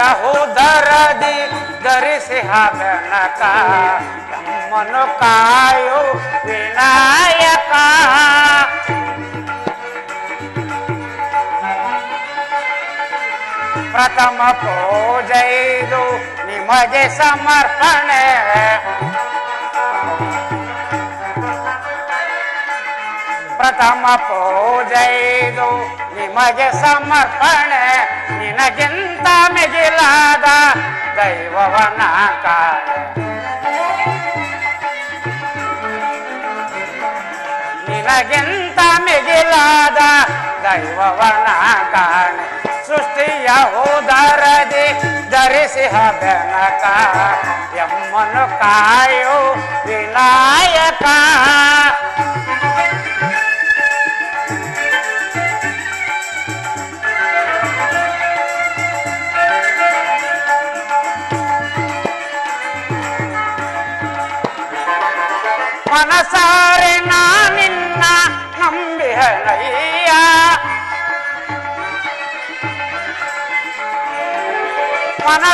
ಯಹೋದರದಿ ಧರಿಸಿ ಬೆನಕ ಎಮ್ಮನು ಕಾಯು ವಿನಾಯಕ ಪ್ರಥಮ ಪೂಜೆದು ನಿಮಗೆ ಸಮರ್ಪಣೆ ಪ್ರಥಮ ಪೂಜೆದು ನಿಮಗೆ ಸಮರ್ಪಣೆ ನಿನಗಿಂತ ಮಿಗಿಲಾದ ದೈವವನ ಕಾಣೆ ನಿನಗಿಂತ ಮಿಗಿಲಾದ ದೈವವನ ಕಾಣೆ ಸೃಷ್ಟಿಯ ಉದರದಿ ಧರಿಸಿ ಬೆನಕ ಎಮ್ಮನು ಕಾಯೋ ವಿನಾಯಕ.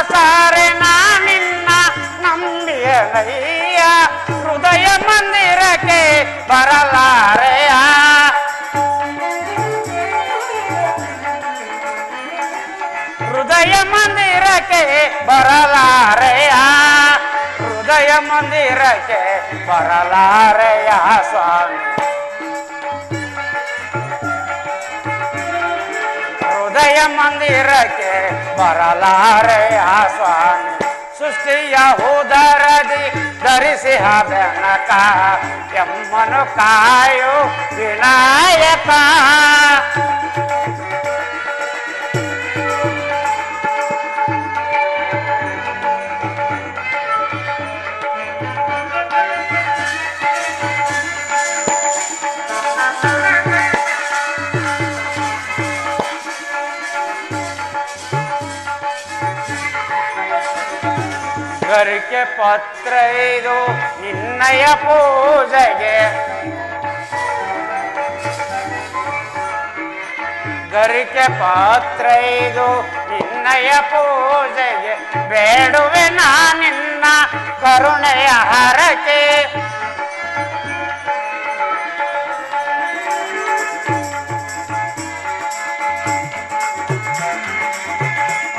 ಮನಸಾರೆ ನಾನಿನ್ನ ನಿನ್ನ ನಂಬಿಹನಯ್ಯ ಹೃದಯ ಮಂದಿರಕ್ಕೆ ಬರಲಾರೆಯ ಹೃದಯ ಮಂದಿರಕ್ಕೆ ಬರಲಾರೆಯ ಹೃದಯ ಮಂದಿರಕ್ಕೆ ಬರಲಾರೆಯ ಸ್ವಾಮಿ. ಹೃದಯ ಮಂದಿರಕ್ಕೆ ಬರಲಾರೆಯ ಸ್ವಾಮಿ ಸೃಷ್ಟಿಯ ಉದರದಿ ಧರಿಸಿ ಬೆನಕ ಎಮ್ಮನು ಕಾಯು ವಿನಾಯಕ ಗರಿಕೆ ಪತ್ರ ಇದು, ನಿನ್ನಯ ಪೂಜೆಗೆ. ಗರಿಕೆ ಪಾತ್ರ ಇದು, ನಿನ್ನಯ ಪೂಜೆಗೆ. ಬೇಡುವೆ ನಾ ನಿನ್ನ ಕರುಣೆಯ ಹರಕೆ.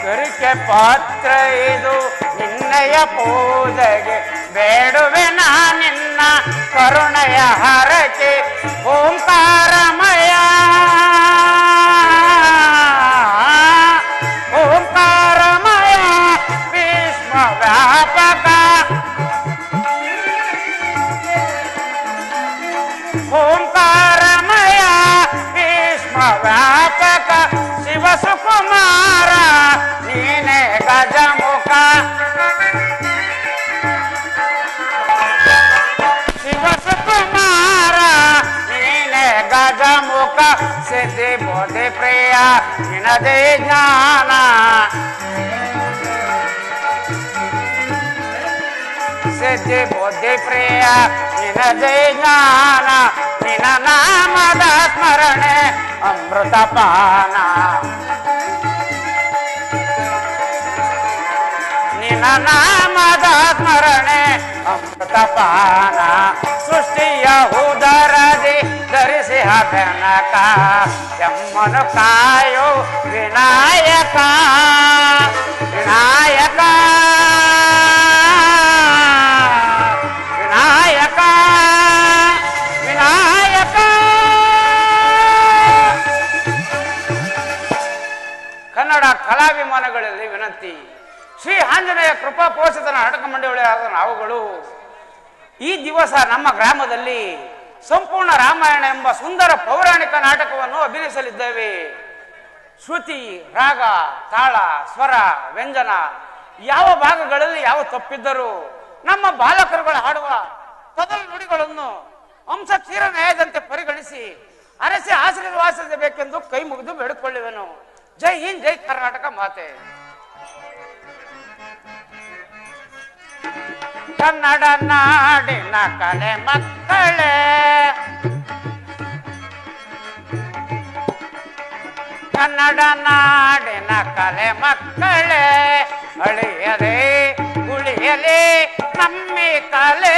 ಗರಿಕೆ ಪಾತ್ರ ಇದು ನಿನ್ನಯ ಪೂಜೆಗೆ ಬೇಡುವೆ ನಾ ನಿನ್ನ ಕರುಣೆಯ ಹರಕೆ ಓಂಕಾರಮಯ ಪ್ರಿಯ ನಿನದೇ ಜ್ಞಾನ ಸಿದ್ಧಿ ಬುದ್ಧಿ ಪ್ರಿಯ ನಿನದೇ ಜ್ಞಾನ ನಿನ ನಾಮದ ಸ್ಮರಣೆ ಅಮೃತ ಪಾನ ನಿನ ನಾಮದ ಸ್ಮರಣೆ ಅಮೃತ ಪಾನ ಸೃಷ್ಟಿಯ ಉದರದಿ ಧರಿಸಿ ಬೆನಕ ಎಮ್ಮನು ಕಾಯೋ ವಿನಾಯಕ ವಿನಾಯಕ ವಿನಾಯಕ ವಿನಾಯಕ. ಕನ್ನಡ ಕಲಾಭಿಮಾನಗಳಲ್ಲಿ ವಿನಂತಿ, ಶ್ರೀ ಆಂಜನೇಯ ಕೃಪಾ ಪೋಷಿತ ನಾಟಕ ಮಂಡಳಿಯಾದ ನಾವುಗಳು, ಈ ದಿವಸ ನಮ್ಮ ಗ್ರಾಮದಲ್ಲಿ ಸಂಪೂರ್ಣ ರಾಮಾಯಣ ಎಂಬ ಸುಂದರ ಪೌರಾಣಿಕ ನಾಟಕವನ್ನು ಅಭಿನಯಿಸಲಿದ್ದೇವೆ. ಶ್ರುತಿ, ರಾಗ, ತಾಳ, ಸ್ವರ, ವ್ಯಂಜನ ಯಾವ ಭಾಗಗಳಲ್ಲಿ ಯಾವ ತಪ್ಪಿದ್ದರೂ ನಮ್ಮ ಬಾಲಕರುಗಳು ಹಾಡುವ ತೊದಲು ನುಡಿಗಳನ್ನು ಅಂಶ ಕ್ಷೀರ ನ್ಯಾಯದಂತೆ ಪರಿಗಣಿಸಿ ಅರಸಿ ಆಶೀರ್ವಾದಿಸಬೇಕೆಂದು ಕೈ ಮುಗಿದು ಬೇಡಿಕೊಳ್ಳುವೆನು. ಜೈ ಹಿಂದ್, ಜೈ ಕರ್ನಾಟಕ ಮಾತೆ. ಕನ್ನಡ ನಾಡಿನ ಕಲೆ ಮಕ್ಕಳೇ. ಕನ್ನಡ ನಾಡಿನ ಕಲೆ ಮಕ್ಕಳೇ ಅಳಿಯದೆ ಉಳಿಯಲಿ ನಮ್ಮಿ ಕಲೆ.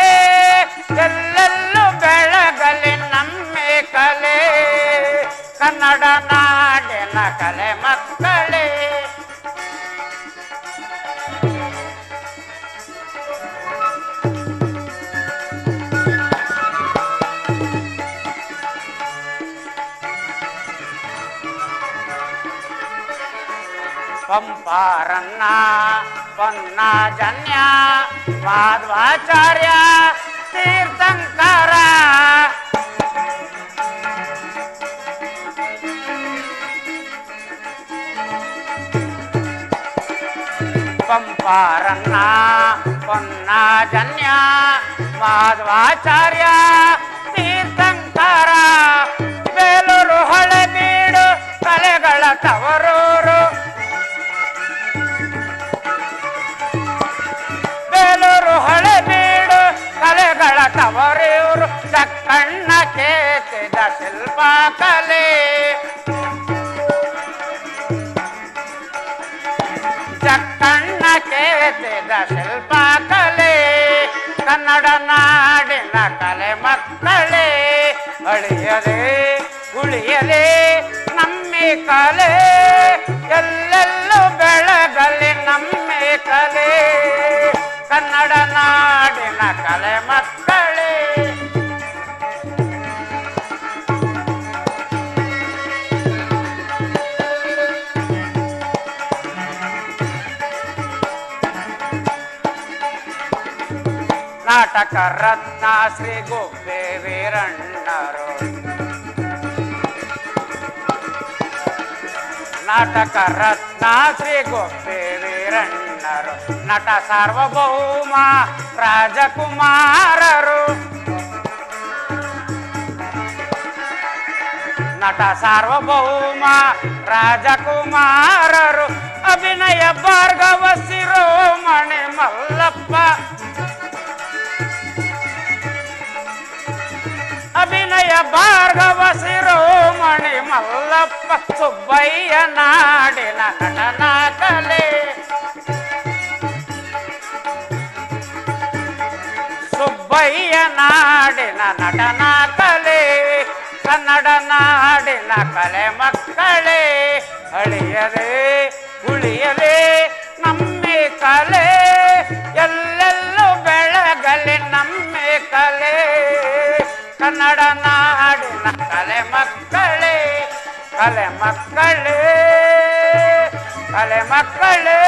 ಪಂಪಾರನ್ನ ಪನ್ನಾಜನ್ಯ ಮಾಧ್ವಾಚಾರ್ಯ ತೀರ್ಥಂಕರ ಪಂಪಾರನ್ನ ಪನ್ನಾಜನ್ಯ ಮಾಧ್ವಾಚಾರ್ಯ ತೀರ್ಥಂಕರ ಬೇಲೂರು ಹಳೆಬೀಡು ಕಲೆಗಳ ತವರೂರು ಶಿಲ್ಪ ಕಲೆ ಚಕ್ಕಣ್ಣ ಕೇತಿದ ಶಿಲ್ಪ ಕನ್ನಡ ನಾಡಿನ ಕಲೆ ಮಕ್ಕಳೇ ಅಳಿಯದೆ ಉಳಿಯದೆ ನಮ್ಮ ಕಲೆ, ಎಲ್ಲೆಲ್ಲೂ ಬೆಳಗಲಿ ನಮ್ಮ ಕಲೆ. ಕನ್ನಡ ನಾಡಿನ ಕಲೆ ಮಕ್ಕಳೇ ನಾಟಕ ರತ್ನ ಶ್ರೀ ಗೋಪೆ ವೀರಣ್ಣರು ನಾಟಕ ರತ್ನ ಶ್ರೀ ಗೋಪೆ ವೀರಣ್ಣರು ನಟ ಸಾರ್ವಭೌಮ ರಾಜಕುಮಾರರು ನಟ ಸಾರ್ವಭೌಮ ರಾಜಕುಮಾರರು ಅಭಿನಯ ಭಾರ್ಗವ ಶಿರೋಮಣಿ ಮಲ್ಲಪ್ಪ ಭಾರ್ಗವ ಶಿರೋಮಣಿ ಮಲ್ಲಪ್ಪ ಸುಬ್ಬಯ್ಯ ನಾಡಿನ ನಟನಾ ಕಲೆ ಸುಬ್ಬಯ್ಯ ನಾಡಿನ ನಟನಾ ಕಲೆ ಕನ್ನಡ ನಾಡಿನ ಕಲೆ ಮಕ್ಕಳೇ. ಅಳಿಯದೆ ಉಳಿಯದೆ ನಮ್ಮಿ ಕಲೆ. ಎಲ್ಲೆಲ್ಲೂ ಬೆಳಗಲಿ ನಮ್ಮಿ ಕಲೆ. ಕನ್ನಡ ಕಲೆ ಮಕ್ಕಳೇ ಅಲೆ ಮಕ್ಕಳೇ.